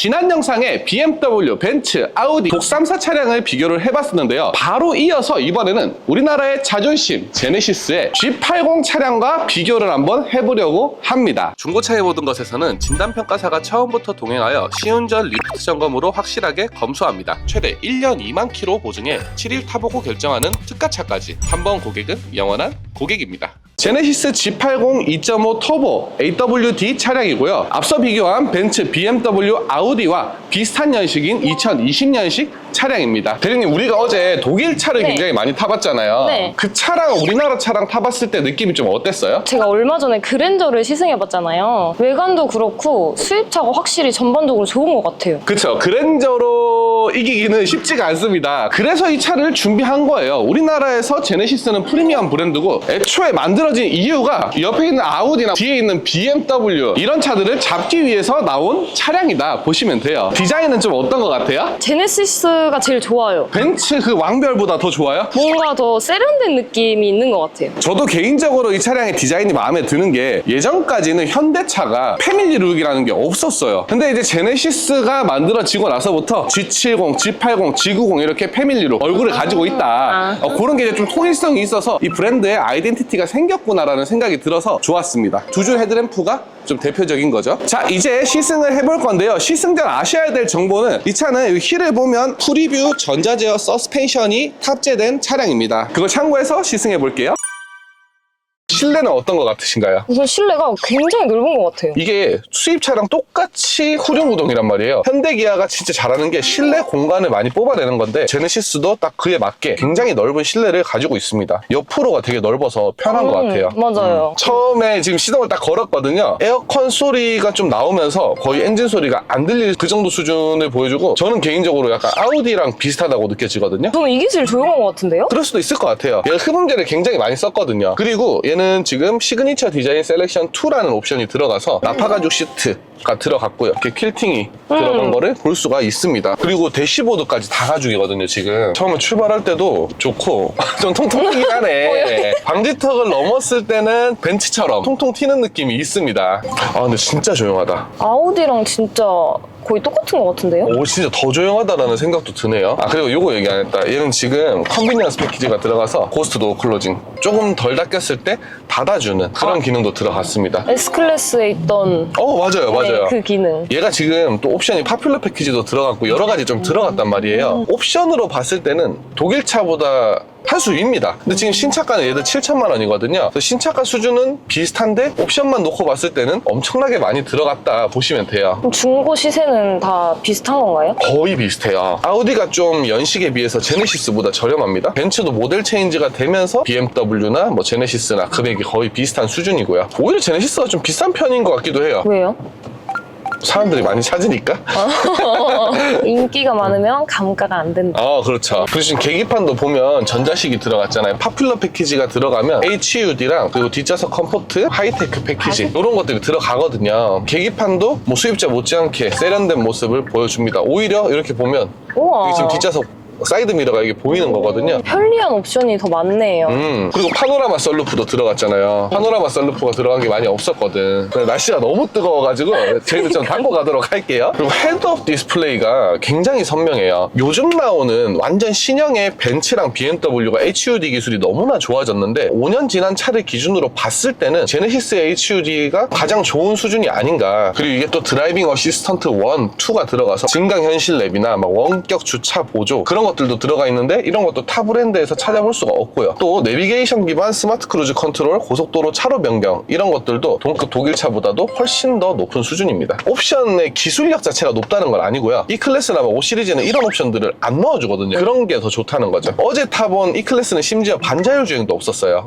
지난 영상에 BMW, 벤츠, 아우디, 독삼사 차량을 비교를 해봤었는데요. 바로 이어서 이번에는 우리나라의 자존심, 제네시스의 G80 차량과 비교를 한번 해보려고 합니다. 중고차의 모든 것에서는 진단평가사가 처음부터 동행하여 시운전 리프트 점검으로 확실하게 검수합니다. 최대 1년 2만 킬로 보증에 7일 타보고 결정하는 특가차까지 한 번 고객은 영원한 고객입니다. 제네시스 G80 2.5 터보 AWD 차량이고요. 앞서 비교한 벤츠, BMW, 아우디 와 비슷한 연식인 2020년식 차량입니다. 대리님, 우리가 어제 독일 차를 네. 굉장히 많이 타봤잖아요. 네. 그 차랑 우리나라 차랑 타봤을 때 느낌이 좀 어땠어요? 제가 얼마 전에 그랜저를 시승해봤잖아요. 외관도 그렇고 수입차가 확실히 전반적으로 좋은 것 같아요. 그쵸. 그랜저로 이기기는 쉽지가 않습니다. 그래서 이 차를 준비한 거예요. 우리나라에서 제네시스는 프리미엄 브랜드고 애초에 만들어진 이유가 옆에 있는 아우디나 뒤에 있는 BMW 이런 차들을 잡기 위해서 나온 차량이다 보시면 돼요. 디자인은 좀 어떤 것 같아요? 제네시스가 제일 좋아요. 벤츠 그 왕별보다 더 좋아요? 뭔가 더 세련된 느낌이 있는 것 같아요. 저도 개인적으로 이 차량의 디자인이 마음에 드는 게 예전까지는 현대차가 패밀리 룩이라는 게 없었어요. 근데 이제 제네시스가 만들어지고 나서부터 G70, G80, G90 이렇게 패밀리룩 얼굴을 가지고 있다. 아. 어, 그런 게 좀 통일성이 있어서 이 브랜드의 아이덴티티가 생겼구나라는 생각이 들어서 좋았습니다. 두 줄 헤드램프가 좀 대표적인 거죠. 자, 이제 시승을 해볼 건데요. 시승 전 아셔야 될 정보는 이 차는 이 휠을 보면 프리뷰 전자제어 서스펜션이 탑재된 차량입니다. 그걸 참고해서 시승해 볼게요. 실내는 어떤 것 같으신가요? 우선 실내가 굉장히 넓은 것 같아요. 이게 수입차랑 똑같이 후륜구동이란 말이에요. 현대기아가 진짜 잘하는 게 실내 공간을 많이 뽑아내는 건데 제네시스도 딱 그에 맞게 굉장히 넓은 실내를 가지고 있습니다. 옆으로가 되게 넓어서 편한 것 음, 같아요. 맞아요. 처음에 지금 시동을 딱 걸었거든요. 에어컨 소리가 좀 나오면서 거의 엔진 소리가 안 들릴 그 정도 수준을 보여주고 저는 개인적으로 약간 아우디랑 비슷하다고 느껴지거든요. 저는 이게 제일 조용한 것 같은데요? 그럴 수도 있을 것 같아요. 얘가 흡음재를 굉장히 많이 썼거든요. 그리고 얘는 지금 시그니처 디자인 셀렉션 2라는 옵션이 들어가서 나파 가죽 시트 가 들어갔고요. 이렇게 퀼팅이 들어간 거를 볼 수가 있습니다. 그리고 대시보드까지 다 가죽이거든요, 지금. 처음에 출발할 때도 좋고 좀 통통이긴 하네. 방지턱을 넘었을 때는 벤츠처럼 통통 튀는 느낌이 있습니다. 아, 근데 진짜 조용하다. 아우디랑 진짜 거의 똑같은 것 같은데요? 오 진짜 더 조용하다라는 생각도 드네요 아 그리고 요거 얘기 안 했다 얘는 지금 컨비니언스 패키지가 들어가서 고스트 도어 클로징 조금 덜 닫혔을 때 닫아주는 그런 기능도 들어갔습니다 S클래스에 있던 어 맞아요 맞아요 네, 그 기능. 얘가 지금 또 옵션이 파퓰러 패키지도 들어갔고 여러 가지 좀 들어갔단 말이에요 옵션으로 봤을 때는 독일 차보다 한 수입니다. 근데 지금 신차가는 얘들 7천만 원이거든요. 그래서 신차가 수준은 비슷한데 옵션만 놓고 봤을 때는 엄청나게 많이 들어갔다 보시면 돼요. 그럼 중고 시세는 다 비슷한 건가요? 거의 비슷해요. 아우디가 좀 연식에 비해서 제네시스보다 저렴합니다. 벤츠도 모델 체인지가 되면서 BMW나 뭐 제네시스나 금액이 거의 비슷한 수준이고요. 오히려 제네시스가 좀 비싼 편인 것 같기도 해요. 왜요? 사람들이 많이 찾으니까. 인기가 많으면 감가가 안 된다. 아, 그렇죠. 그리고 지금 계기판도 보면 전자식이 들어갔잖아요. 파퓰러 패키지가 들어가면 HUD랑 그리고 뒷좌석 컴포트, 하이테크 패키지 이런 것들이 들어가거든요. 계기판도 뭐 수입자 못지않게 세련된 모습을 보여줍니다. 오히려 이렇게 보면 우와. 이게 지금 뒷좌석 사이드 미러가 이게 보이는 거거든요. 편리한 옵션이 더 많네요. 음, 그리고 파노라마 썰루프도 들어갔잖아요. 파노라마 썰루프가 들어간 게 많이 없었거든. 근데 날씨가 너무 뜨거워가지고 저희도 좀 담고 가도록 할게요. 그리고 헤드업 디스플레이가 굉장히 선명해요. 요즘 나오는 완전 신형의 벤츠랑 BMW가 HUD 기술이 너무나 좋아졌는데 5년 지난 차를 기준으로 봤을 때는 제네시스의 HUD가 가장 좋은 수준이 아닌가. 그리고 이게 또 드라이빙 어시스턴트 1, 2가 들어가서 증강 현실 랩이나 막 원격 주차 보조 그런 것들도 들어가 있는데 이런 것도 타 브랜드에서 찾아볼 수가 없고요. 또 내비게이션 기반 스마트 크루즈 컨트롤, 고속도로 차로 변경 이런 것들도 동급 독일 차보다도 훨씬 더 높은 수준입니다. 옵션의 기술력 자체가 높다는 건 아니고요. E 클래스나 5 시리즈는 이런 옵션들을 안 넣어주거든요. 그런 게 더 좋다는 거죠. 어제 타본 E 클래스는 심지어 반자율 주행도 없었어요.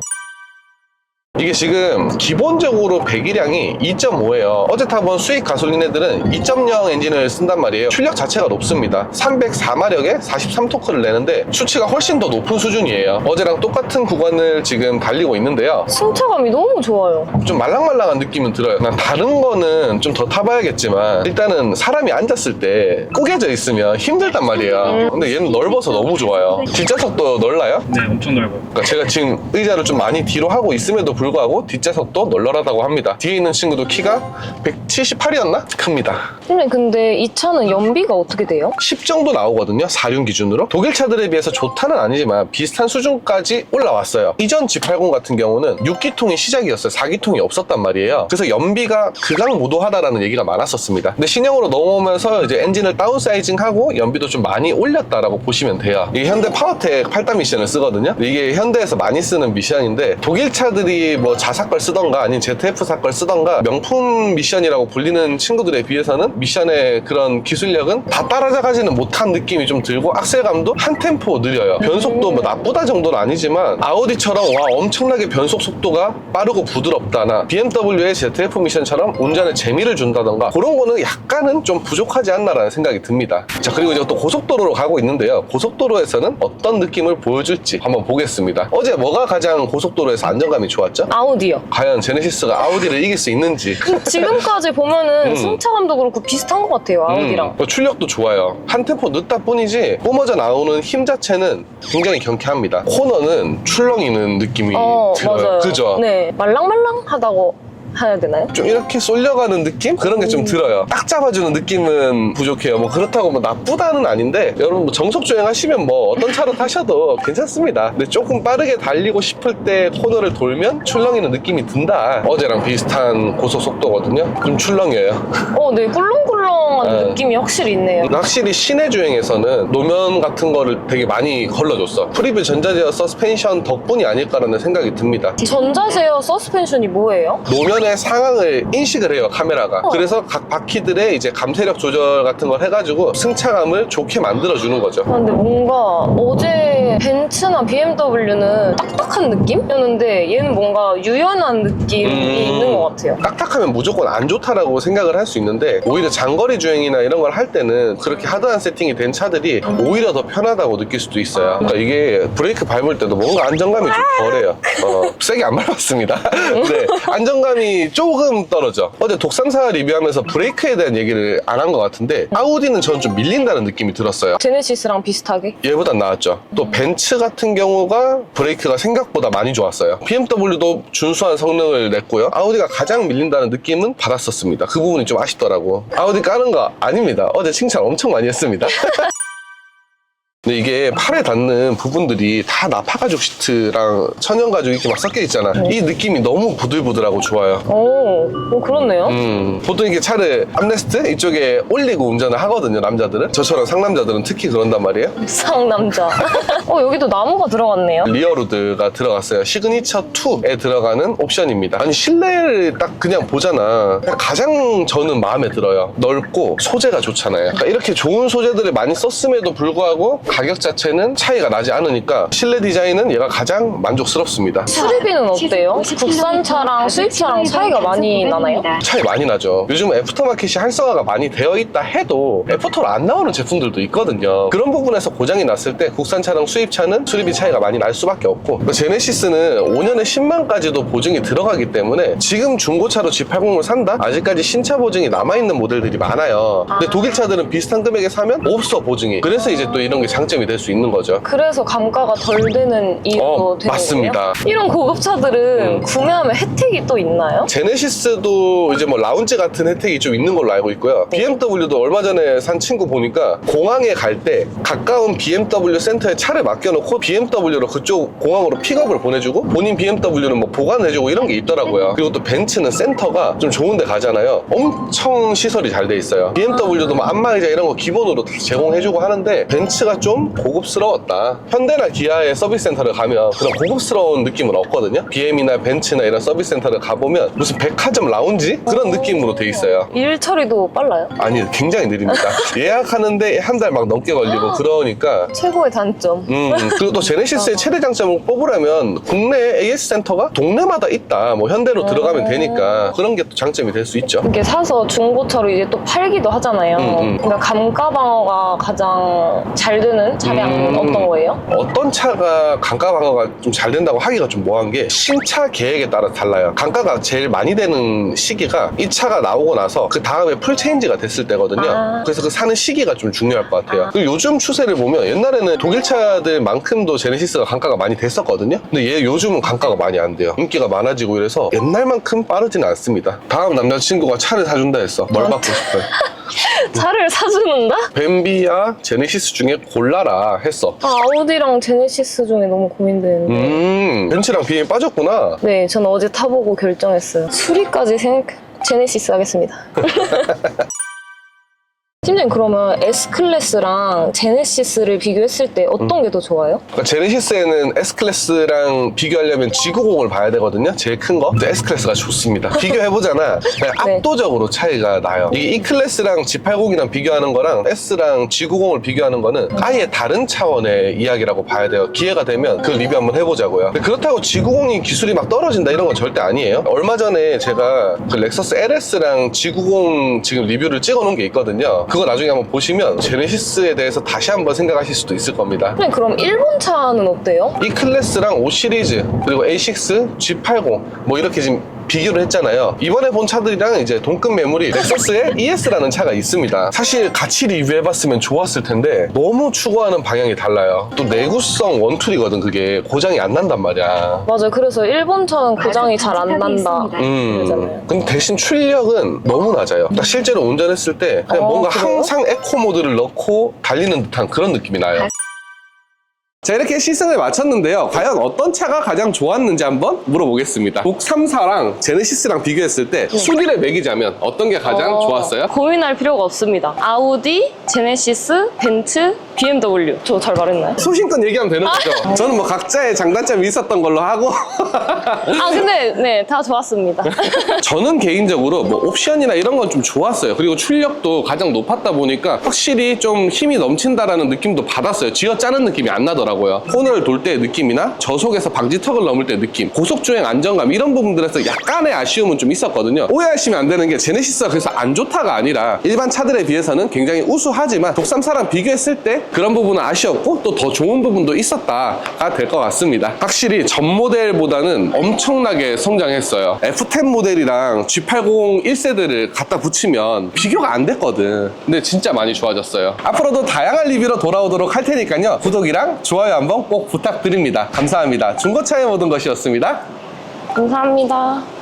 이게 지금 기본적으로 배기량이 2.5예요. 어제 타본 수익 가솔린 애들은 2.0 엔진을 쓴단 말이에요. 출력 자체가 높습니다. 304마력에 43토크를 내는데 수치가 훨씬 더 높은 수준이에요. 어제랑 똑같은 구간을 지금 달리고 있는데요. 승차감이 너무 좋아요. 좀 말랑말랑한 느낌은 들어요. 난 다른 거는 좀 더 타봐야겠지만 일단은 사람이 앉았을 때 꾸겨져 있으면 힘들단 말이에요. 근데 얘는 넓어서 너무 좋아요. 뒷좌석도 넓나요? 네, 엄청 넓어요. 그러니까 제가 지금 의자를 좀 많이 뒤로 하고 있음에도 불구하고 뒷좌석도 널널하다고 합니다. 뒤에 있는 친구도 키가 178이었나? 큽니다. 팀장님 근데 이 차는 연비가 어떻게 돼요? 10 정도 나오거든요. 4륜 기준으로. 독일 차들에 비해서 좋다는 아니지만 비슷한 수준까지 올라왔어요. 이전 G80 같은 경우는 6기통이 시작이었어요. 4기통이 없었단 말이에요. 그래서 연비가 극악무도하다라는 얘기가 많았었습니다. 근데 신형으로 넘어오면서 이제 엔진을 다운사이징하고 연비도 좀 많이 올렸다라고 보시면 돼요. 이게 현대 파워텍 8단 미션을 쓰거든요. 이게 현대에서 많이 쓰는 미션인데 독일 차들이 뭐 자사 걸 쓰던가 아니면 ZF4 걸 쓰던가 명품 미션이라고 불리는 친구들에 비해서는 미션의 그런 기술력은 다 따라잡아지는 못한 느낌이 좀 들고 악셀감도 한 템포 느려요. 변속도 뭐 나쁘다 정도는 아니지만 아우디처럼 와 엄청나게 변속 속도가 빠르고 부드럽다나 BMW의 ZF 미션처럼 운전에 재미를 준다던가 그런 거는 약간은 좀 부족하지 않나라는 생각이 듭니다. 자 그리고 이제 또 고속도로로 가고 있는데요. 고속도로에서는 어떤 느낌을 보여줄지 한번 보겠습니다. 어제 뭐가 가장 고속도로에서 안정감이 좋았죠? 아우디요. 과연 제네시스가 아우디를 이길 수 있는지 지금까지 보면은 음. 승차감도 그렇고 비슷한 것 같아요 아우디랑. 음, 뭐 출력도 좋아요. 한 템포 늦다 뿐이지 뿜어져 나오는 힘 자체는 굉장히 경쾌합니다. 코너는 출렁이는 느낌이 어 들어요. 맞아요. 그죠? 네 말랑말랑하다고 해야 되나요? 좀 이렇게 쏠려가는 느낌? 그런 게좀 음. 들어요. 딱 잡아주는 느낌은 부족해요. 뭐 그렇다고 뭐 나쁘다는 아닌데 여러분 뭐 정석 주행 하시면 뭐 어떤 차로 타셔도 괜찮습니다. 근데 조금 빠르게 달리고 싶을 때 코너를 돌면 출렁이는 느낌이 든다. 어제랑 비슷한 고속 속도거든요. 좀 출렁여요. 어, 네 꿀렁꿀렁 한 네. 느낌이 확실히 있네요. 확실히 시내 주행에서는 노면 같은 거를 되게 많이 걸러줬어. 프리뷰 전자제어 서스펜션 덕분이 아닐까라는 생각이 듭니다. 전자제어 서스펜션이 뭐예요? 노면의 상황을 인식을 해요 카메라가 어. 그래서 각 바퀴들의 이제 감세력 조절 같은 걸 해가지고 승차감을 좋게 만들어 주는 거죠 아, 근데 뭔가 어제 벤츠나 BMW는 딱딱한 느낌이었는데 얘는 뭔가 유연한 느낌이 음. 있는 것 같아요. 딱딱하면 무조건 안 좋다라고 생각을 할 수 있는데 오히려 장거리 주행이나 이런 걸 할 때는 그렇게 하드한 세팅이 된 차들이 오히려 더 편하다고 느낄 수도 있어요 그러니까 이게 브레이크 밟을 때도 뭔가 안정감이 좀 덜해요 어, 세게 안 밟았습니다 네, 안정감이 조금 떨어져 어제 독삼사 리뷰하면서 브레이크에 대한 얘기를 안 한 것 같은데 아우디는 저는 좀 밀린다는 느낌이 들었어요 제네시스랑 비슷하게. 얘보단 나았죠. 또 벤츠 같은 경우가 브레이크가 생각보다 많이 좋았어요. BMW도 준수한 성능을 냈고요. 아우디가 가장 밀린다는 느낌은 받았었습니다. 그 부분이 좀 아쉽더라고. 아우디 까는 거 아닙니다. 어제 칭찬 엄청 많이 했습니다. 근데 이게 팔에 닿는 부분들이 다 나파 가죽 시트랑 천연 가죽 이렇게 막 섞여 있잖아. 이 느낌이 너무 부들부들하고 좋아요. 오, 오 그렇네요. 음, 보통 이게 차를 암레스트 이쪽에 올리고 운전을 하거든요, 남자들은. 저처럼 상남자들은 특히 그런단 말이에요. 상남자. 어, 여기도 나무가 들어갔네요. 리어로드가 들어갔어요. 시그니처 2에 들어가는 옵션입니다. 아니 실내를 딱 그냥 보잖아. 그냥 가장 저는 마음에 들어요. 넓고 소재가 좋잖아요. 그러니까 이렇게 좋은 소재들을 많이 썼음에도 불구하고 가격 자체는 차이가 나지 않으니까 실내 디자인은 얘가 가장 만족스럽습니다. 수리비는 어때요? 국산차랑 수입차랑 차이가 많이 나나요? 차이 많이 나죠. 요즘 애프터마켓이 활성화가 많이 되어 있다 해도 애프터로 안 나오는 제품들도 있거든요. 그런 부분에서 고장이 났을 때 국산차랑 수입차는 수리비 차이가 많이 날 수밖에 없고 그 제네시스는 5년에 10만까지도 보증이 들어가기 때문에 지금 중고차로 G80을 산다? 아직까지 신차 보증이 남아있는 모델들이 많아요. 근데 독일 차들은 비슷한 금액에 사면 없어 보증이. 그래서 이제 또 이런 게 장 점이 될 수 있는 거죠. 그래서 감가가 덜 되는 이유도 어, 되는 맞습니다. 거예요? 이런 고급차들은 음. 구매하면 혜택이 또 있나요? 제네시스도 이제 뭐 라운지 같은 혜택이 좀 있는 걸로 알고 있고요. BMW도 얼마 전에 산 친구 보니까 공항에 갈 때 가까운 BMW 센터에 차를 맡겨놓고 BMW로 그쪽 공항으로 픽업을 보내주고 본인 BMW는 뭐 보관해주고 이런 게 있더라고요. 그리고 또 벤츠는 센터가 좀 좋은 데 가잖아요. 엄청 시설이 잘 돼 있어요. BMW도 뭐 안마의자 이런 거 기본으로 다 제공해주고 하는데 벤츠가 좀 고급스러웠다. 현대나 기아의 서비스 센터를 가면 그런 고급스러운 느낌은 없거든요. BM이나 벤츠나 이런 서비스 센터를 가보면 무슨 백화점 라운지 그런 느낌으로 돼 있어요. 일 처리도 빨라요? 아니 굉장히 느립니다. 예약하는데 한 달 막 넘게 걸리고 그러니까 최고의 단점. 음, 그리고 또 제네시스의 최대 장점을 뽑으려면 국내 AS 센터가 동네마다 있다. 뭐 현대로 들어가면 되니까 그런 게 또 장점이 될 수 있죠. 이렇게 사서 중고차로 이제 또 팔기도 하잖아요. 음, 음. 그러니까 감가 방어가 가장 잘 되는 하는 차량은 음. 어떤 거예요? 어떤 차가 강가 방어가 좀 잘 된다고 하기가 좀 뭐한 게 신차 계획에 따라 달라요. 강가가 제일 많이 되는 시기가 이 차가 나오고 나서 그 다음에 풀 체인지가 됐을 때거든요. 아. 그래서 그 사는 시기가 좀 중요할 것 같아요. 아. 그리고 요즘 추세를 보면 옛날에는 독일 차들만큼도 제네시스가 강가가 많이 됐었거든요. 근데 얘 요즘은 강가가 많이 안 돼요. 인기가 많아지고 이래서 옛날만큼 빠르지는 않습니다. 다음 남자친구가 차를 사준다 했어. 뭘 받고 싶어요? 차를 사주는다? 뱀비야 제네시스 중에 골라라 했어. 아, 아우디랑 제네시스 중에 너무 고민되는데. 음, 벤츠랑 BM 빠졌구나. 네, 저는 어제 타보고 결정했어요. 수리까지 생각, 제네시스 하겠습니다. 팀장님, 그러면 S클래스랑 제네시스를 비교했을 때 어떤 게 더 좋아요? 그러니까 제네시스에는 S클래스랑 비교하려면 G90을 봐야 되거든요. 제일 큰 거. 근데 S클래스가 좋습니다. 비교해보잖아. 그냥 네. 압도적으로 차이가 나요. 이게 E클래스랑 G80이랑 비교하는 거랑 S랑 G90을 비교하는 거는 아예 다른 차원의 이야기라고 봐야 돼요. 기회가 되면 그 리뷰 한번 해보자고요. 근데 그렇다고 G90이 기술이 막 떨어진다 이런 건 절대 아니에요. 얼마 전에 제가 그 렉서스 LS랑 G90 지금 리뷰를 찍어놓은 게 있거든요. 그거 나중에 한번 보시면 제네시스에 대해서 다시 한번 생각하실 수도 있을 겁니다. 팀장님, 그럼 일본 차는 어때요? 이 클래스랑 5 시리즈 그리고 A6, G80 뭐 이렇게 지금 비교를 했잖아요. 이번에 본 차들이랑 이제 동급 매물이 렉서스의 ES라는 차가 있습니다. 사실 같이 리뷰해봤으면 좋았을 텐데 너무 추구하는 방향이 달라요. 또 내구성 원툴이거든 그게 고장이 안 난단 말이야. 맞아요. 그래서 일본 차는 고장이 잘 안 난다. 음. 그러잖아요. 근데 대신 출력은 너무 낮아요. 딱 실제로 운전했을 때 그냥 어, 뭔가 그래요? 항상 에코 모드를 넣고 달리는 듯한 그런 느낌이 나요. 자 이렇게 시승을 마쳤는데요 과연 어떤 차가 가장 좋았는지 한번 물어보겠습니다 독 3사랑 제네시스랑 비교했을 때 순위를 매기자면 어떤 게 가장 어, 좋았어요? 고민할 필요가 없습니다. 아우디, 제네시스, 벤츠, BMW. 저 잘 말했나요? 소신껏 얘기하면 되는 거죠? 저는 뭐 각자의 장단점이 있었던 걸로 하고. 아, 근데 네, 다 좋았습니다. 저는 개인적으로 뭐 옵션이나 이런 건 좀 좋았어요. 그리고 출력도 가장 높았다 보니까 확실히 좀 힘이 넘친다라는 느낌도 받았어요. 쥐어 짜는 느낌이 안 나더라고요. 코너를 돌 때의 느낌이나 저속에서 방지턱을 넘을 때 느낌 고속주행 안정감 이런 부분들에서 약간의 아쉬움은 좀 있었거든요. 오해하시면 안 되는 게 제네시스가 그래서 안 좋다가 아니라 일반 차들에 비해서는 굉장히 우수하지만 독삼사랑 비교했을 때 그런 부분은 아쉬웠고 또 더 좋은 부분도 있었다가 될 것 같습니다. 확실히 전 모델보다는 엄청나게 성장했어요. F10 모델이랑 G80 1세대를 갖다 붙이면 비교가 안 됐거든. 근데 진짜 많이 좋아졌어요. 앞으로도 다양한 리뷰로 돌아오도록 할 테니까요. 구독이랑 좋아요 한번 꼭 부탁드립니다. 감사합니다. 중고차의 모든 것이었습니다. 감사합니다.